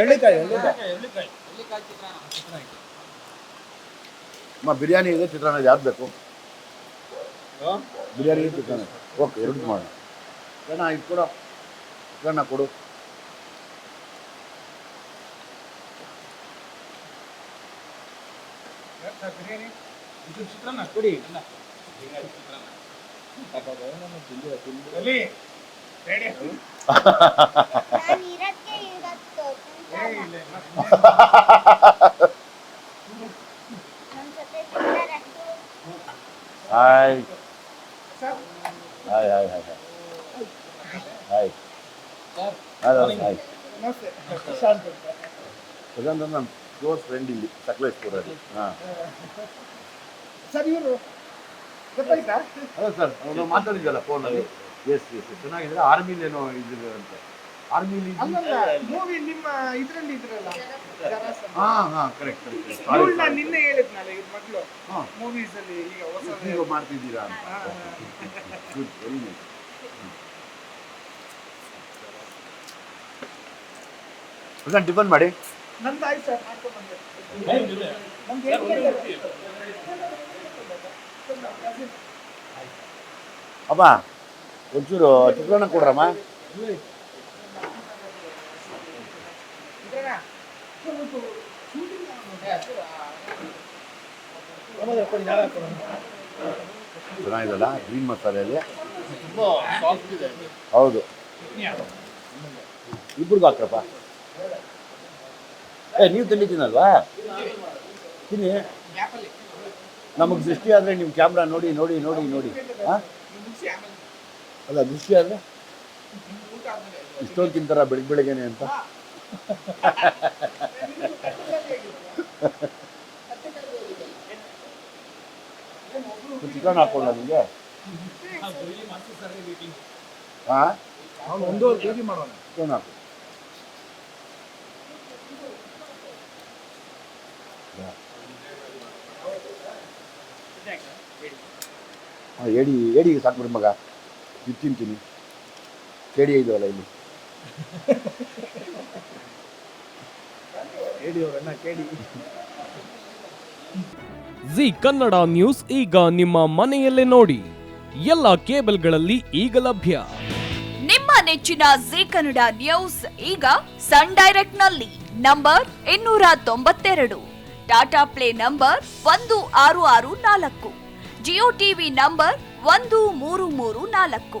ಎಳ್ಳಿಕಾಯಿ ಎಳ್ಳಿಕಾಯಿ. ಅಮ್ಮ ಬಿರಿಯಾನಿ ಇದೆ ಚಿತ್ರಾನ್ನ ಯಾವ್ದು ಬೇಕು? ಬಿರಿಯಾನಿ ಇದೆ ಚಿತ್ರಾನ್ನ ಓಕೆ ಎರಡು ಮಾಡೋಣ. ಇದು ಕೊಡು. ಚಿತ್ರಾನ್ನ ಕೊಡು. ಬಿರಿಯಾನಿ ಇದು ಚಿತ್ರಾನ್ನ ಕೊಡಿ. Ready ಕುಂತಲ್ಲ. ಇಲ್ಲ, ಇಲ್ಲ. ನನ್ ಜೊತೆ ತಿಂತಾರೆ. Hi sir hi hi hi hi hi hi ನಮಸ್ತೆ ಪ್ರಶಾಂತ್ ಅಂತ. ಪ್ರಶಾಂತ್ ನನ್ನ ಕ್ಲೋಸ್ ಫ್ರೆಂಡ್ ಇಲ್ಲಿ ಸಕಲೇಶ್ಪುರಲ್ಲಿ ಹಾಂ ಸರ್ ಇವರು ಗೊತ್ತಾಯ್ತಾ ಅದೇ ಸರ್ ಅವನು ಮಾತಾಡಿದ್ದಲ್ಲ ಫೋನಲ್ಲಿ ಎಸ್ ಎಸ್ ಚೆನ್ನಾಗಿದೆ ಆರ್ಮಿಲಿ ಏನೋ ಇದ್ರು ಅಂತ ಆರ್ಮಿಲಿ ಅಲ್ಲಲ್ಲ ಮೂವಿ ನಿಮ್ಮ ಇದರಲ್ಲಿ ಇದ್ರಲ್ಲ? ಹಾ ಹಾಂ ಕರೆಕ್ಟ್ ಕರೆಕ್ಟ್ ನಾನು ನಿನ್ನೆ ಹೇಳಿದ್ನಲ್ಲ ಇದು ಹಾಂ. ಮೂವೀಸ್ ಅಲ್ಲಿ ಈಗ ಹೊಸ ನೀವು ಮಾಡ್ತಿದ್ದೀರಾ ಅಂತ. Good very nice Prashant tiffin ಮಾಡಿ. ನಂದು ಆಯ್ತು ಸರ್ ಮಾಡ್ಕೊಂಡು ಬಂದೆ ಗಂಟೆಗೆ. ಅಮ್ಮ ಒಂಚೂರು ಚಿತ್ರಾನ್ನ ಕೊಡ್ರಮ್ಮ? ಚೆನ್ನಾಗಿದಲ್ಲ ಗ್ರೀನ್ ಮಸಾಲೆಯಲ್ಲಿ ಹೌದು. ಇಬ್ರಿಗೂ ಹಾಕ್ರಪ್ಪ ಏ ನೀವು ತಿಂದಿದ್ದೀನಲ್ವಾ ತಿನ್ನಿ. ನಮಗೆ ದೃಷ್ಟಿ ಆದರೆ ನಿಮ್ಮ ಕ್ಯಾಮ್ರಾ ನೋಡಿ ನೋಡಿ ನೋಡಿ ನೋಡಿ. ಹಾಂ? ಅಲ್ಲ ದೃಷ್ಟಿ ಆದರೆ. ಇಷ್ಟೊಂದು ತಿಂತಾರ ಬೆಳಿಗ್ಗೆ ಬೆಳಿಗ್ಗೆನೆ ಅಂತ? ಚಿತ್ರಾನ್ನ ಹಾಕೊಳ್ಳ ನಿಮಗೆ ಹಾಂ ಅವ್ನು ಒಂದೂವರೆ ಕೆ ಜಿ ಮಾಡೋಣ ಚಿತ್ರಾನ್ನ ಹಾಕು ಹಾಂ ಏಡಿ ಏಡಿಗೆ ಸಾಕ್ಬಿಡಿ ಮಗ ಇದು ತಿಂತೀನಿ ಕೇಡಿ ಇದೆಯಲ್ಲ ಇಲ್ಲಿ ಜಿ ಕನ್ನಡ ನ್ಯೂಸ್ ಈಗ ನಿಮ್ಮ ಮನೆಯಲ್ಲೇ ನೋಡಿ. ಎಲ್ಲ ಕೇಬಲ್ಗಳಲ್ಲಿ ಈಗ ಲಭ್ಯ. ನಿಮ್ಮ ನೆಚ್ಚಿನ ಜಿ ಕನ್ನಡ ನ್ಯೂಸ್ ಈಗ ಸನ್ ಡೈರೆಕ್ಟ್ನಲ್ಲಿ ನಂಬರ್ ಇನ್ನೂರ ತೊಂಬತ್ತೆರಡು. ಟಾಟಾ ಪ್ಲೇ ನಂಬರ್ ಒಂದು ಆರು ಆರು ನಾಲ್ಕು. ಜಿಯೋ ಟಿವಿ ನಂಬರ್ ಒಂದು ಮೂರು ಮೂರು ನಾಲ್ಕು.